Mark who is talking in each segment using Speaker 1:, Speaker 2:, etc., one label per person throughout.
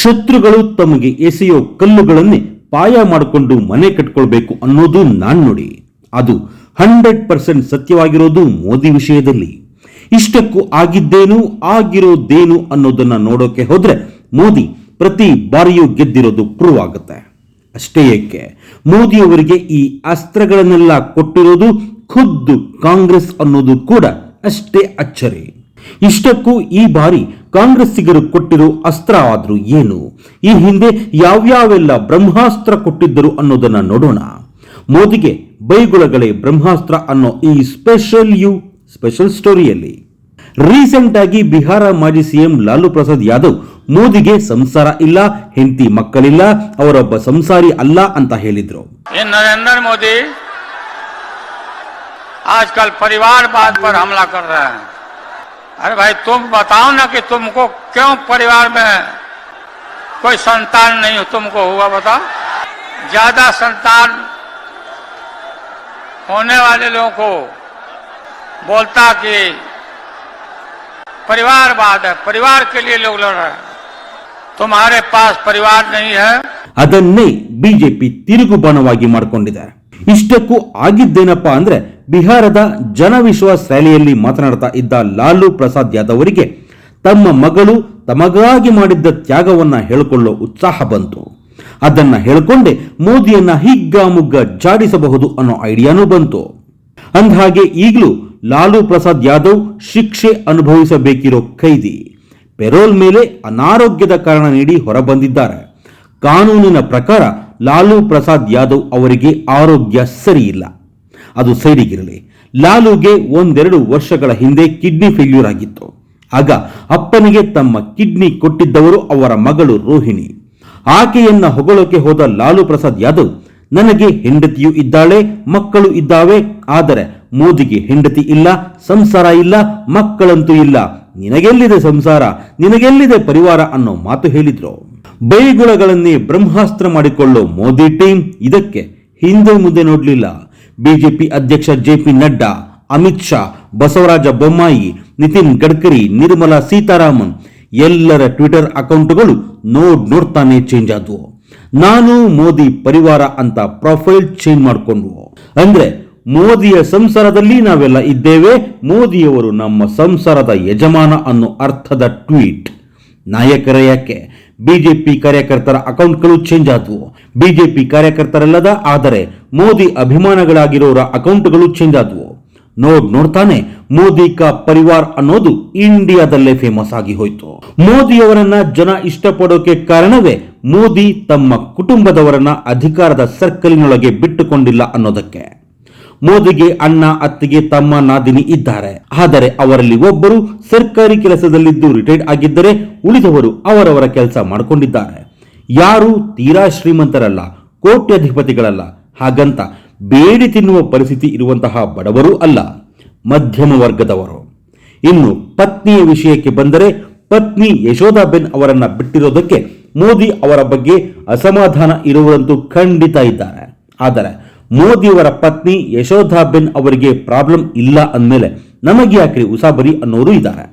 Speaker 1: ಶತ್ರುಗಳು ತಮಗೆ ಎಸೆಯೋ ಕಲ್ಲುಗಳನ್ನೇ ಪಾಯ ಮಾಡಿಕೊಂಡು ಮನೆ ಕಟ್ಕೊಳ್ಬೇಕು ಅನ್ನೋದು ನಾಣ್ಣುಡಿ ಅದು ಹಂಡ್ರೆಡ್ ಪರ್ಸೆಂಟ್ ಸತ್ಯವಾಗಿರೋದು ಮೋದಿ ವಿಷಯದಲ್ಲಿ. ಇಷ್ಟಕ್ಕೂ ಆಗಿದ್ದೇನು, ಆಗಿರೋದೇನು ಅನ್ನೋದನ್ನ ನೋಡೋಕೆ ಹೋದ್ರೆ ಮೋದಿ ಪ್ರತಿ ಬಾರಿಯೂ ಗೆದ್ದಿರೋದು ಪ್ರೂವ್ ಆಗುತ್ತೆ. ಅಷ್ಟೇ ಏಕೆ? ಮೋದಿಯವರಿಗೆ ಈ ಅಸ್ತ್ರಗಳನ್ನೆಲ್ಲ ಕೊಟ್ಟಿರೋದು ಖುದ್ದು ಕಾಂಗ್ರೆಸ್ ಅನ್ನೋದು ಕೂಡ ಅಷ್ಟೇ ಅಚ್ಚರಿ. ಇಷ್ಟಕ್ಕೂ ಈ ಬಾರಿ ಕಾಂಗ್ರೆಸ್ಸಿಗರು ಕೊಟ್ಟಿರೋ ಅಸ್ತ್ರ ಆದರೂ ಏನು? ಈ ಹಿಂದೆ ಯಾವ್ಯಾವೆಲ್ಲ ಬ್ರಹ್ಮಾಸ್ತ್ರ ಕೊಟ್ಟಿದ್ದರು ಅನ್ನೋದನ್ನ ನೋಡೋಣ. ಮೋದಿಗೆ ಬೈಗುಳಗಳೇ ಬ್ರಹ್ಮಾಸ್ತ್ರ ಅನ್ನೋ ಈ ಸ್ಪೆಷಲ್ ಯು ಸ್ಪೆಷಲ್ ಸ್ಟೋರಿಯಲ್ಲಿ ರೀಸೆಂಟ್ ಆಗಿ ಬಿಹಾರ ಮಾಜಿ ಸಿಎಂ ಲಾಲು ಪ್ರಸಾದ್ ಯಾದವ್ ಮೋದಿಗೆ ಸಂಸಾರ ಇಲ್ಲ, ಹೆಂಡತಿ ಮಕ್ಕಳಿಲ್ಲ, ಅವರೊಬ್ಬ ಸಂಸಾರಿ ಅಲ್ಲ ಅಂತ ಹೇಳಿದ್ರು.
Speaker 2: ಮೋದಿ? ಆಜಕಲ್ ಪರಿವಾರ ಬಾದ್ ಹಮಲಾ ಕರ್ अरे भाई तुम बताओ ना कि तुमको क्यों परिवार में कोई संतान नहीं तुमको हुआ बताओ ज्यादा संतान होने वाले लोगों को बोलता कि परिवारवाद है परिवार के लिए लोग लड़ रहे हैं तुम्हारे पास परिवार नहीं है
Speaker 1: ಅದನ್ನೇ ಬಿಜೆಪಿ ತಿರುಗುಬಾಣವಾಗಿ ಮಾಡಿಕೊಂಡಿದೆ ಇಷ್ಟಕ್ಕೂ ಆಗಿದ್ದೇನಪ್ಪ ಅಂದ್ರೆ ಬಿಹಾರದ ಜನವಿಶ್ವಾಸ್ ರ್ಯಾಲಿಯಲ್ಲಿ ಮಾತನಾಡ್ತಾ ಇದ್ದ ಲಾಲು ಪ್ರಸಾದ್ ಯಾದವ್ ಅವರಿಗೆ ತಮ್ಮ ಮಗಳು ತಮಗಾಗಿ ಮಾಡಿದ್ದ ತ್ಯಾಗವನ್ನ ಹೇಳಿಕೊಳ್ಳೋ ಉತ್ಸಾಹ ಬಂತು. ಅದನ್ನ ಹೇಳಿಕೊಂಡೇ ಮೋದಿಯನ್ನ ಹಿಗ್ಗಾಮುಗ್ಗ ಜಾಡಿಸಬಹುದು ಅನ್ನೋ ಐಡಿಯಾನೂ ಬಂತು. ಅಂದಹಾಗೆ ಈಗಲೂ ಲಾಲು ಪ್ರಸಾದ್ ಯಾದವ್ ಶಿಕ್ಷೆ ಅನುಭವಿಸಬೇಕಿರೋ ಖೈದಿ. ಪೆರೋಲ್ ಮೇಲೆ ಅನಾರೋಗ್ಯದ ಕಾರಣ ನೀಡಿ ಹೊರಬಂದಿದ್ದಾರೆ. ಕಾನೂನಿನ ಪ್ರಕಾರ ಲಾಲು ಪ್ರಸಾದ್ ಯಾದವ್ ಅವರಿಗೆ ಆರೋಗ್ಯ ಸರಿಯಿಲ್ಲ. ಅದು ಸೈಡಿಗಿರಲಿ ಲಾಲುಗೆ ಒಂದೆರಡು ವರ್ಷಗಳ ಹಿಂದೆ ಕಿಡ್ನಿ ಫೇಲ್ಯೂರ್ ಆಗಿತ್ತು. ಆಗ ಅಪ್ಪನಿಗೆ ತಮ್ಮ ಕಿಡ್ನಿ ಕೊಟ್ಟಿದ್ದವರು ಅವರ ಮಗಳು ರೋಹಿಣಿ. ಆಕೆಯನ್ನ ಹೊಗಳೋಕೆ ಹೋದ ಲಾಲು ಪ್ರಸಾದ್ ಯಾದವ್, ನನಗೆ ಹೆಂಡತಿಯೂ ಇದ್ದಾಳೆ, ಮಕ್ಕಳು ಇದ್ದಾವೆ, ಆದರೆ ಮೋದಿಗೆ ಹೆಂಡತಿ ಇಲ್ಲ, ಸಂಸಾರ ಇಲ್ಲ, ಮಕ್ಕಳಂತೂ ಇಲ್ಲ. ನಿನಗೆಲ್ಲಿದೆ ಸಂಸಾರ, ನಿನಗೆಲ್ಲಿದೆ ಪರಿವಾರ ಅನ್ನೋ ಮಾತು ಹೇಳಿದ್ರು. ಬೈಗುಳಗಳನ್ನೇ ಬ್ರಹ್ಮಾಸ್ತ್ರ ಮಾಡಿಕೊಳ್ಳೋ ಮೋದಿ ಟೀಮ್ ಇದಕ್ಕೆ ಹಿಂದೆ ಮುಂದೆ ನೋಡಲಿಲ್ಲ. ಬಿಜೆಪಿ ಅಧ್ಯಕ್ಷ ಜೆ ಪಿ ನಡ್ಡಾ, ಅಮಿತ್ ಶಾ, ಬಸವರಾಜ ಬೊಮ್ಮಾಯಿ, ನಿತಿನ್ ಗಡ್ಕರಿ, ನಿರ್ಮಲಾ ಸೀತಾರಾಮನ್ ಎಲ್ಲರ ಟ್ವಿಟರ್ ಅಕೌಂಟ್ಗಳು ನೋಡ್ ನೋಡ್ತಾನೆ ಚೇಂಜ್ ಆದವು. ನಾನು ಮೋದಿ ಪರಿವಾರ ಅಂತ ಪ್ರೊಫೈಲ್ ಚೇಂಜ್ ಮಾಡಿಕೊಂಡ್ವು. ಅಂದ್ರೆ ಮೋದಿಯ ಸಂಸಾರದಲ್ಲಿ ನಾವೆಲ್ಲ ಇದ್ದೇವೆ, ಮೋದಿಯವರು ನಮ್ಮ ಸಂಸಾರದ ಯಜಮಾನ ಅನ್ನೋ ಅರ್ಥದ ಟ್ವೀಟ್. ನಾಯಕರ ಯಾಕೆ? ಬಿಜೆಪಿ ಕಾರ್ಯಕರ್ತರ ಅಕೌಂಟ್ಗಳು ಚೇಂಜ್ ಆದವು. ಬಿಜೆಪಿ ಕಾರ್ಯಕರ್ತರಲ್ಲದ ಆದರೆ ಮೋದಿ ಅಭಿಮಾನಗಳಾಗಿರೋರ ಅಕೌಂಟ್ಗಳು ಚೇಂಜ್ ಆದವು. ನೋಡ್ ನೋಡ್ತಾನೆ, ಮೋದಿ ಕಾ ಪರಿವಾರ್ ಅನ್ನೋದು ಇಂಡಿಯಾದಲ್ಲೇ ಫೇಮಸ್ ಆಗಿ ಹೋಯ್ತು. ಮೋದಿಯವರನ್ನ ಜನ ಇಷ್ಟಪಡೋಕೆ ಕಾರಣವೇ ಮೋದಿ ತಮ್ಮ ಕುಟುಂಬದವರನ್ನ ಅಧಿಕಾರದ ಸರ್ಕಲಿನೊಳಗೆ ಬಿಟ್ಟುಕೊಂಡಿಲ್ಲ ಅನ್ನೋದಕ್ಕೆ. ಮೋದಿಗೆ ಅಣ್ಣ ಅತ್ತಿಗೆ ತಮ್ಮ ನಾದಿನಿ ಇದ್ದಾರೆ. ಆದರೆ ಅವರಲ್ಲಿ ಒಬ್ಬರು ಸರ್ಕಾರಿ ಕೆಲಸದಲ್ಲಿದ್ದು ರಿಟೈರ್ಡ್ ಆಗಿದ್ದರೆ ಉಳಿದವರು ಅವರವರ ಕೆಲಸ ಮಾಡಿಕೊಂಡಿದ್ದಾರೆ. ಯಾರು ತೀರಾ ಶ್ರೀಮಂತರಲ್ಲ, ಕೋಟ್ಯಾಧಿಪತಿಗಳಲ್ಲ. ಹಾಗಂತ ಬೇಡಿ ತಿನ್ನುವ ಪರಿಸ್ಥಿತಿ ಇರುವಂತಹ ಬಡವರೂ ಅಲ್ಲ, ಮಧ್ಯಮ ವರ್ಗದವರು. ಇನ್ನು ಪತ್ನಿಯ ವಿಷಯಕ್ಕೆ ಬಂದರೆ ಪತ್ನಿ ಯಶೋಧಾಬೆನ್ ಅವರನ್ನ ಬಿಟ್ಟಿರೋದಕ್ಕೆ ಮೋದಿ ಅವರ ಬಗ್ಗೆ ಅಸಮಾಧಾನ ಇರುವುದಂತೂ ಖಂಡಿತ ಇದ್ದಾರೆ. ಆದರೆ ಮೋದಿಯವರ ಪತ್ನಿ ಯಶೋಧಾಬೆನ್ ಅವರಿಗೆ ಪ್ರಾಬ್ಲಮ್ ಇಲ್ಲ ಅಂದಮೇಲೆ ನಮಗೆ ಯಾಕ್ರಿ ಉಸಾಬರಿ ಅನ್ನೋರು ಇದ್ದಾರೆ.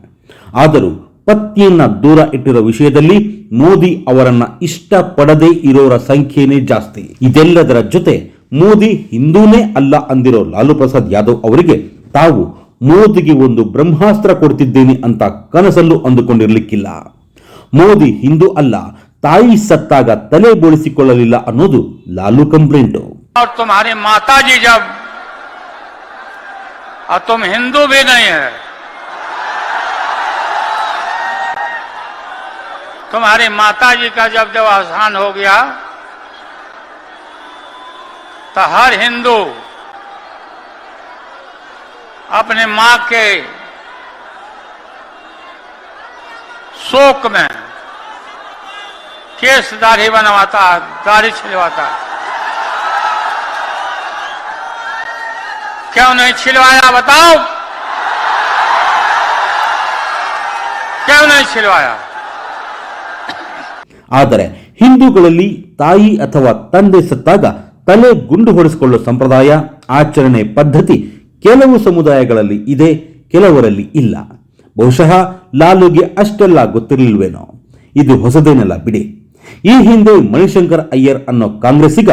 Speaker 1: ಆದರೂ ಪತ್ನಿಯನ್ನ ದೂರ ಇಟ್ಟಿರೋ ವಿಷಯದಲ್ಲಿ ಮೋದಿ ಅವರನ್ನ ಇಷ್ಟಪಡದೇ ಇರೋರ ಸಂಖ್ಯೆನೇ ಜಾಸ್ತಿ. ಇದೆಲ್ಲದರ ಜೊತೆ ಮೋದಿ ಹಿಂದೂನೇ ಅಲ್ಲ ಅಂದಿರೋ ಲಾಲು ಪ್ರಸಾದ್ ಯಾದವ್ ಅವರಿಗೆ ತಾವು ಮೋದಿಗೆ ಒಂದು ಬ್ರಹ್ಮಾಸ್ತ್ರ ಕೊಡ್ತಿದ್ದೇನೆ ಅಂತ ಕನಸಲ್ಲೂ ಅಂದುಕೊಂಡಿರ್ಲಿಕ್ಕಿಲ್ಲ. ಮೋದಿ ಹಿಂದೂ ಅಲ್ಲ, ತಾಯಿ ಸತ್ತಾಗ ತಲೆ ಬೋಳಿಸಿಕೊಳ್ಳಲಿಲ್ಲ ಅನ್ನೋದು ಲಾಲು ಕಂಪ್ಲೇಂಟು.
Speaker 2: और तुम्हारी माता जी जब, और तुम हिंदू भी नहीं है, तुम्हारी माता जी का जब जब अवसान हो गया तो हर हिंदू अपने माँ के शोक में केस दाढ़ी बनवाता, दाढ़ी छिलवाता। है क्यों नहीं छिलवाया बताओ क्यों नहीं छिलवाया
Speaker 1: ಆದರೆ ಹಿಂದೂಗಳಲ್ಲಿ ತಾಯಿ ಅಥವಾ ತಂದೆ ಸತ್ತಾಗ ತಲೆ ಗುಂಡು ಹೊಡೆಸಿಕೊಳ್ಳೋ ಸಂಪ್ರದಾಯ ಆಚರಣೆ ಪದ್ಧತಿ ಕೆಲವು ಸಮುದಾಯಗಳಲ್ಲಿ ಇದೆ ಕೆಲವರಲ್ಲಿ ಇಲ್ಲ ಬಹುಶಃ ಲಾಲುಗೆ ಅಷ್ಟೆಲ್ಲ ಗೊತ್ತಿರಲಿಲ್ವೇನೋ ಇದು ಹೊಸದೇನಲ್ಲ ಬಿಡಿ ಈ ಹಿಂದೆ ಮಣಿಶಂಕರ್ ಅಯ್ಯರ್ ಅನ್ನೋ ಕಾಂಗ್ರೆಸ್ಸಿಗ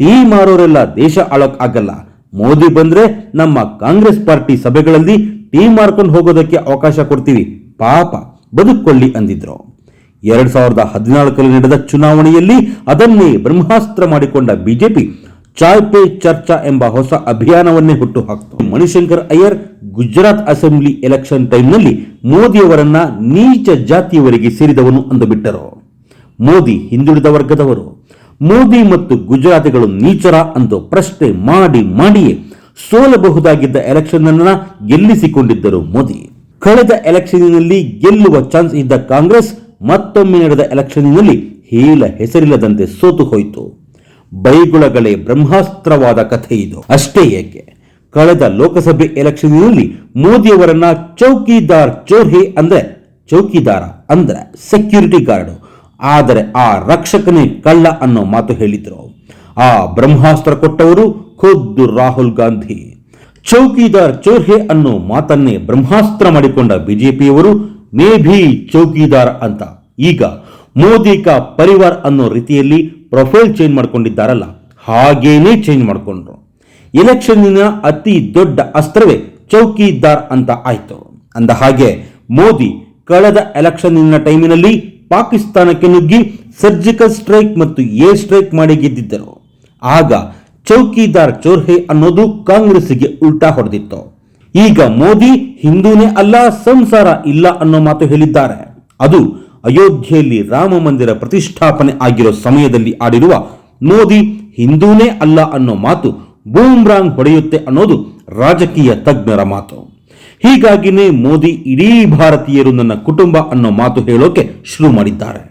Speaker 1: ಟೀ ಮಾರೋರೆಲ್ಲ ದೇಶ ಆಳೋಕ್ ಆಗಲ್ಲ ಮೋದಿ ಬಂದ್ರೆ ನಮ್ಮ ಕಾಂಗ್ರೆಸ್ ಪಾರ್ಟಿ ಸಭೆಗಳಲ್ಲಿ ಟೀ ಮಾರ್ಕೊಂಡು ಹೋಗೋದಕ್ಕೆ ಅವಕಾಶ ಕೊಡ್ತೀವಿ. ಪಾಪ ಬದುಕೊಳ್ಳಿ ಅಂದಿದ್ರು. ಎರಡ್ ಸಾವಿರದ ಹದಿನಾಲ್ಕರಲ್ಲಿ ನಡೆದ ಚುನಾವಣೆಯಲ್ಲಿ ಅದನ್ನೇ ಬ್ರಹ್ಮಾಸ್ತ್ರ ಮಾಡಿಕೊಂಡ ಬಿಜೆಪಿ ಚಾಯ್ ಪೇ ಚರ್ಚಾ ಎಂಬ ಹೊಸ ಅಭಿಯಾನವನ್ನೇ ಹುಟ್ಟು ಹಾಕ್ತು ಮಣಿಶಂಕರ್ ಅಯ್ಯರ್ ಗುಜರಾತ್ ಅಸೆಂಬ್ಲಿ ಎಲೆಕ್ಷನ್ ಟೈಮ್ನಲ್ಲಿ ಮೋದಿಯವರನ್ನ ನೀಚ ಜಾತಿಯವರಿಗೆ ಸೇರಿದವನು ಅಂದುಬಿಟ್ಟರು. ಮೋದಿ ಹಿಂದುಳಿದ ವರ್ಗದವರು. ಮೋದಿ ಮತ್ತು ಗುಜರಾತಿಗಳು ನೀಚರ ಅಂತ ಪ್ರಶ್ನೆ ಮಾಡಿ ಮಾಡಿಯೇ ಸೋಲಬಹುದಾಗಿದ್ದ ಎಲೆಕ್ಷನ್ ಅನ್ನ ಗೆಲ್ಲಿಸಿಕೊಂಡಿದ್ದರು ಮೋದಿ. ಕಳೆದ ಎಲೆಕ್ಷನ್ನಲ್ಲಿ ಗೆಲ್ಲುವ ಚಾನ್ಸ್ ಇದ್ದ ಕಾಂಗ್ರೆಸ್ ಮತ್ತೊಮ್ಮೆ ನಡೆದ ಎಲೆಕ್ಷನ್ನಲ್ಲಿ ಹೇಳ ಹೆಸರಿಲ್ಲದಂತೆ ಸೋತು ಹೋಯಿತು. ಬೈಗುಳಗಳೇ ಬ್ರಹ್ಮಾಸ್ತ್ರವಾದ ಕಥೆ ಇದು. ಅಷ್ಟೇ ಏಕೆ? ಕಳೆದ ಲೋಕಸಭೆ ಎಲೆಕ್ಷನ್ನಲ್ಲಿ ಮೋದಿಯವರನ್ನ ಚೌಕಿದಾರ್ ಚೋರ್ಹೆ ಅಂದ್ರೆ ಚೌಕಿದಾರ ಅಂದ್ರೆ ಸೆಕ್ಯೂರಿಟಿ ಗಾರ್ಡ್ ಆದರೆ ಆ ರಕ್ಷಕನೇ ಕಳ್ಳ ಅನ್ನೋ ಮಾತು ಹೇಳಿದ್ರು ಆ ಬ್ರಹ್ಮಾಸ್ತ್ರ ಕೊಟ್ಟವರು ಖುದ್ದು ರಾಹುಲ್ ಗಾಂಧಿ. ಚೌಕಿದಾರ್ ಚೋರ್ಹೆ ಅನ್ನೋ ಮಾತನ್ನೇ ಬ್ರಹ್ಮಾಸ್ತ್ರ ಮಾಡಿಕೊಂಡ ಬಿಜೆಪಿಯವರು ಮೇ ಬಿ ಚೌಕಿದಾರ್ ಅಂತ. ಈಗ ಮೋದಿ ಕಾ ಪರಿವಾರ್ ಅನ್ನೋ ರೀತಿಯಲ್ಲಿ ಪ್ರೊಫೈಲ್ ಚೇಂಜ್ ಮಾಡ್ಕೊಂಡಿದ್ದಾರಲ್ಲ, ಹಾಗೇನೇ ಚೇಂಜ್ ಮಾಡ್ಕೊಂಡ್ರು. ಎಲೆಕ್ಷನ್ನಿನ ಅತಿ ದೊಡ್ಡ ಅಸ್ತ್ರವೇ ಚೌಕಿದಾರ್ ಅಂತ ಆಯ್ತು. ಅಂದ ಹಾಗೆ ಮೋದಿ ಕಳೆದ ಎಲೆಕ್ಷನ್ನಿನ ಟೈಮಿನಲ್ಲಿ ಪಾಕಿಸ್ತಾನಕ್ಕೆ ನುಗ್ಗಿ ಸರ್ಜಿಕಲ್ ಸ್ಟ್ರೈಕ್ ಮತ್ತು ಏರ್ ಸ್ಟ್ರೈಕ್ ಮಾಡಿ ಗೆದ್ದಿದ್ದರು. ಆಗ ಚೌಕಿದಾರ್ ಚೋರ್ಹೆ ಅನ್ನೋದು ಕಾಂಗ್ರೆಸ್ಗೆ ಉಲ್ಟಾ ಹೊಡೆದಿತ್ತು. ಈಗ ಮೋದಿ ಹಿಂದೂನೇ ಅಲ್ಲ, ಸಂಸಾರ ಇಲ್ಲ ಅನ್ನೋ ಮಾತು ಹೇಳಿದ್ದಾರೆ. ಅದು ಅಯೋಧ್ಯೆಯಲ್ಲಿ ರಾಮ ಮಂದಿರ ಪ್ರತಿಷ್ಠಾಪನೆ ಆಗಿರೋ ಸಮಯದಲ್ಲಿ ಆಡಿರುವ ಮೋದಿ ಹಿಂದೂನೇ ಅಲ್ಲ ಅನ್ನೋ ಮಾತು ಬೂಮ್ರಾಂಗ್ ಹೊಡೆಯುತ್ತೆ ಅನ್ನೋದು ರಾಜಕೀಯ ತಜ್ಞರ ಮಾತು. ಹೀಗಾಗಿನೇ ಮೋದಿ ಇಡೀ ಭಾರತೀಯರು ನನ್ನ ಕುಟುಂಬ ಅನ್ನೋ ಮಾತು ಹೇಳೋಕೆ ಶುರು ಮಾಡಿದ್ದಾರೆ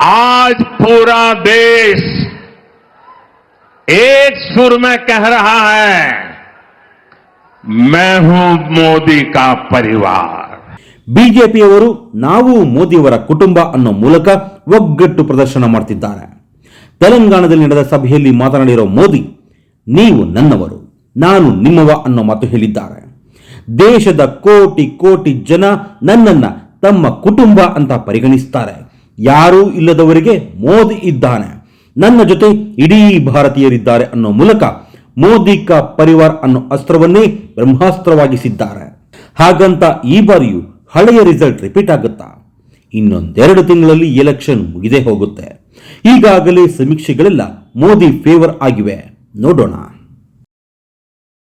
Speaker 3: आज पूरा देश एक सुर में कह रहा है मैं हूं मोदी का परिवार
Speaker 1: ಬಿಜೆಪಿಯವರು ನಾವು ಮೋದಿಯವರ ಕುಟುಂಬ ಅನ್ನೋ ಮೂಲಕ ಒಗ್ಗಟ್ಟು ಪ್ರದರ್ಶನ ಮಾಡ್ತಿದ್ದಾರೆ ತೆಲಂಗಾಣದಲ್ಲಿ ನಡೆದ ಸಭೆಯಲ್ಲಿ ಮಾತನಾಡಿರೋ ಮೋದಿ ನೀವು ನನ್ನವರು ನಾನು ನಿಮ್ಮವ ಅನ್ನೋ ಮಾತು ಹೇಳಿದ್ದಾರೆ ದೇಶದ ಕೋಟಿ ಕೋಟಿ ಜನ ನನ್ನನ್ನ ತಮ್ಮ ಕುಟುಂಬ ಅಂತ ಪರಿಗಣಿಸ್ತಾರೆ. ಯಾರೂ ಇಲ್ಲದವರಿಗೆ ಮೋದಿ ಇದ್ದಾನೆ. ನನ್ನ ಜೊತೆ ಇಡೀ ಭಾರತೀಯರಿದ್ದಾರೆ ಅನ್ನೋ ಮೂಲಕ ಮೋದಿ ಕಾ ಪರಿವಾರ್ ಅನ್ನೋ ಅಸ್ತ್ರವನ್ನೇ ಬ್ರಹ್ಮಾಸ್ತ್ರವಾಗಿಸಿದ್ದಾರೆ. ಹಾಗಂತ ಈ ಬಾರಿಯೂ ಹಳೆಯ ರಿಸಲ್ಟ್ ರಿಪೀಟ್ ಆಗುತ್ತಾ? ಇನ್ನೊಂದೆರಡು ತಿಂಗಳಲ್ಲಿ ಎಲೆಕ್ಷನ್ ಮುಗಿದೇ ಹೋಗುತ್ತೆ. ಈಗಾಗಲೇ ಸಮೀಕ್ಷೆಗಳೆಲ್ಲ ಮೋದಿ ಫೇವರ್ ಆಗಿವೆ. ನೋಡೋಣ.